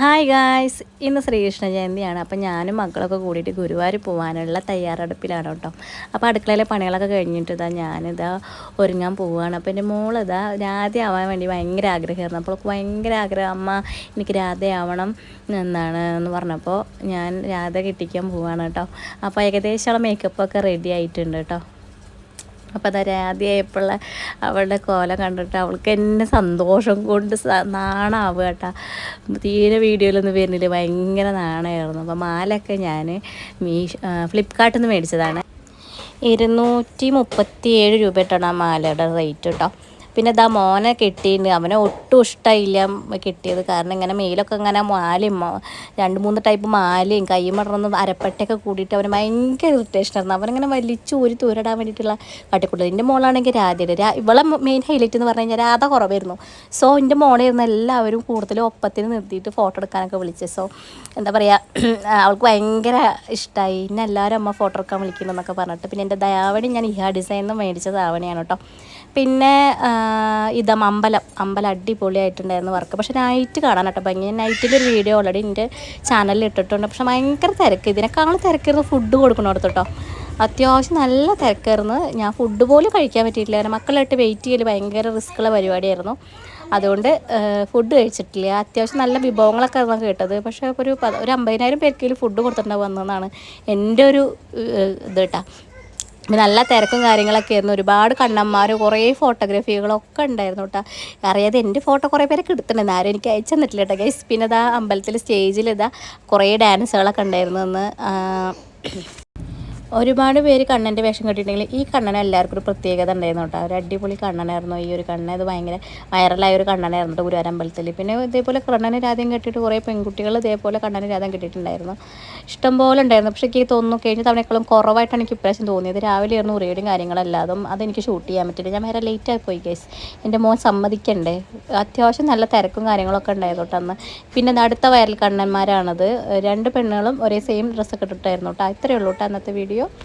Hi guys ഇന്ന് ശ്രീകൃഷ്ണ ജയന്തിയാണ്. അപ്പം ഞാനും മക്കളൊക്കെ കൂടിയിട്ട് ഗുരുവായൂർ പോകാനുള്ള തയ്യാറെടുപ്പിലാണ് കേട്ടോ. അപ്പോൾ അടുക്കളയിലെ പണികളൊക്കെ കഴിഞ്ഞിട്ട് ഇതാ ഞാനിതാ ഒരുങ്ങാൻ പോവുകയാണ്. അപ്പോൾ എന്റെ മോളിതാ ആവാൻ വേണ്ടി ഭയങ്കര ആഗ്രഹമായിരുന്നു. അപ്പോൾ ഭയങ്കര ആഗ്രഹം അമ്മ എനിക്ക് രാധയാവണം എന്നാണ് എന്ന് പറഞ്ഞപ്പോൾ ഞാൻ രാധ കെട്ടിക്കാൻ പോവുകയാണ് കേട്ടോ. അപ്പോൾ ഏകദേശം മേക്കപ്പൊക്കെ റെഡി ആയിട്ടുണ്ട് കേട്ടോ. അപ്പോൾ അതാ രാധയായപ്പോഴുള്ള അവളുടെ കോലം കണ്ടിട്ട് അവൾക്ക് എന്നെ സന്തോഷം കൊണ്ട് നാണാവുക കേട്ടോ. തീരെ വീഡിയോയിലൊന്നും വരുന്നില്ല. ഭയങ്കര നാണമായിരുന്നു അപ്പോൾ മാലയൊക്കെ ഞാൻ മീഷ് ഫ്ലിപ്കാർട്ടിൽ നിന്ന് മേടിച്ചതാണ്. ഇരുന്നൂറ്റി മുപ്പത്തി ഏഴ് രൂപ കേട്ടോ ആ മാലയുടെ റേറ്റ് കേട്ടോ. പിന്നെ ഇതാ മോനെ കെട്ടിയിട്ടുണ്ട് അവനെ ഒട്ടും ഇഷ്ടമില്ല കെട്ടിയത്. കാരണം ഇങ്ങനെ മേലൊക്കെ ഇങ്ങനെ മാലയും രണ്ട് മൂന്ന് ടൈപ്പ് മാലയും കൈമടർന്ന് അരപ്പട്ടയൊക്കെ കൂടിയിട്ട് അവന് ഭയങ്കര ഇറിറ്റേഷൻ ആയിരുന്നു. അവനിങ്ങനെ വലിച്ചു ഊരി തൂരിടാൻ വേണ്ടിയിട്ടുള്ള കാട്ടിക്കൂട്ടത് എന്റെ മോളാണെങ്കിൽ രാധയുടെ രാ ഇവളെ മെയിൻ ഹൈലൈറ്റ് എന്ന് പറഞ്ഞു കഴിഞ്ഞാൽ രാധ കുറവായിരുന്നു. സോ എന്റെ മോളായിരുന്നു എല്ലാവരും കൂടുതലും ഒപ്പത്തിന് നിർത്തിയിട്ട് ഫോട്ടോ എടുക്കാനൊക്കെ വിളിച്ചത്. സോ എന്താ പറയുക അവൾക്ക് ഭയങ്കര ഇഷ്ടമായി ഇന്നെല്ലാവരും അമ്മ ഫോട്ടോ എടുക്കാൻ വിളിക്കുന്നതെന്നൊക്കെ പറഞ്ഞിട്ട്. പിന്നെ എന്റെ ദയാവണി ഞാൻ ഇഹാ ഡിസൈനിൽ നിന്ന് മേടിച്ച ദാവണിയാണ് കേട്ടോ. പിന്നെ ഇതം അമ്പലം അമ്പലം അടിപൊളിയായിട്ടുണ്ടായിരുന്നു വർക്ക്. പക്ഷെ നൈറ്റ് കാണാൻ കേട്ടോ ഭംഗി നൈറ്റിലൊരു വീഡിയോ ഓൾറെഡി എന്റെ ചാനലിൽ ഇട്ടിട്ടുണ്ട്. പക്ഷെ ഭയങ്കര തിരക്ക്. ഇതിനേക്കാളും തിരക്കായിരുന്നു ഫുഡ് കൊടുക്കണോടത്ത് കേട്ടോ അത്യാവശ്യം നല്ല തിരക്കായിരുന്നു ഞാൻ ഫുഡ് പോലും കഴിക്കാൻ പറ്റിയിട്ടില്ല. മക്കളായിട്ട് വെയിറ്റ് ചെയ്യൽ ഭയങ്കര റിസ്ക്കുള്ള പരിപാടിയായിരുന്നു. അതുകൊണ്ട് ഫുഡ് കഴിച്ചിട്ടില്ല. അത്യാവശ്യം നല്ല വിഭവങ്ങളൊക്കെ ആയിരുന്നു കേട്ടത്. പക്ഷേ ഒരു ഒരു അമ്പതിനായിരം പേർക്കെങ്കിലും ഫുഡ് കൊടുത്തിട്ടുണ്ടാവും വന്നതെന്നാണ് എന്റെ ഒരു ഇത് കേട്ടോ. നല്ല തിരക്കും കാര്യങ്ങളൊക്കെ ആയിരുന്നു. ഒരുപാട് കണ്ണന്മാർ കുറേ ഫോട്ടോഗ്രാഫികളൊക്കെ ഉണ്ടായിരുന്നു കേട്ടോ. അറിയാതെ എന്റെ ഫോട്ടോ കുറേ പേരൊക്കെ എടുത്തിട്ടുണ്ട് ആരും എനിക്ക് അയച്ചു തന്നിട്ടില്ല കേട്ടോ ഗൈസ് പിന്നെ ഇതാ അമ്പലത്തിൽ സ്റ്റേജിൽ ഇതാ കുറേ ഡാൻസുകളൊക്കെ ഉണ്ടായിരുന്നു എന്ന് ഒരുപാട് പേര് കണ്ണന്റെ വേഷം കെട്ടിയിട്ടുണ്ടെങ്കിൽ ഈ കണ്ണന് എല്ലാവർക്കും ഒരു പ്രത്യേകത ഉണ്ടായിരുന്നു കേട്ടോ. ഒരു അടിപൊളി കണ്ണനായിരുന്നു ഈ ഒരു കണ്ണൻ ഇത് ഭയങ്കര വൈറലായ ഒരു കണ്ണനായിരുന്നു കേട്ടോ ഗുരുവാരം അമ്പലത്തിൽ. പിന്നെ ഇതേപോലെ കണ്ണന് രാധയും കെട്ടിയിട്ട് കുറേ പെൺകുട്ടികൾ ഇതേപോലെ കണ്ണന് രാധം കെട്ടിയിട്ടുണ്ടായിരുന്നു. ഇഷ്ടംപോലെ ഉണ്ടായിരുന്നു. പക്ഷേ എനിക്ക് തോന്നുന്നു കഴിഞ്ഞ തവണയെക്കാളും കുറവായിട്ടാണ് എനിക്ക് ഇപ്രാവശ്യം തോന്നിയത്. രാവിലെ ആയിരുന്നു ഉറിയുടെയും കാര്യങ്ങളല്ലാതും അതെനിക്ക് ഷൂട്ട് ചെയ്യാൻ പറ്റില്ല ഞാൻ വേറെ ലേറ്റ് ആയി പോയി കേസ് എന്റെ മോൻ സമ്മതിക്കണ്ടേ? അത്യാവശ്യം നല്ല തിരക്കും കാര്യങ്ങളൊക്കെ ഉണ്ടായിരുന്നു കേട്ടോ അന്ന്. പിന്നെ അടുത്ത വയറിൽ കണ്ണന്മാരാണത്. രണ്ട് പെണ്ണുകളും ഒരേ സെയിം ഡ്രസ്സൊക്കെ ഇട്ടിട്ടായിരുന്നു കേട്ടോ. ഇത്രയേ ഉള്ളൂ കേട്ടോ അന്നത്തെ വീഡിയോ 거예요?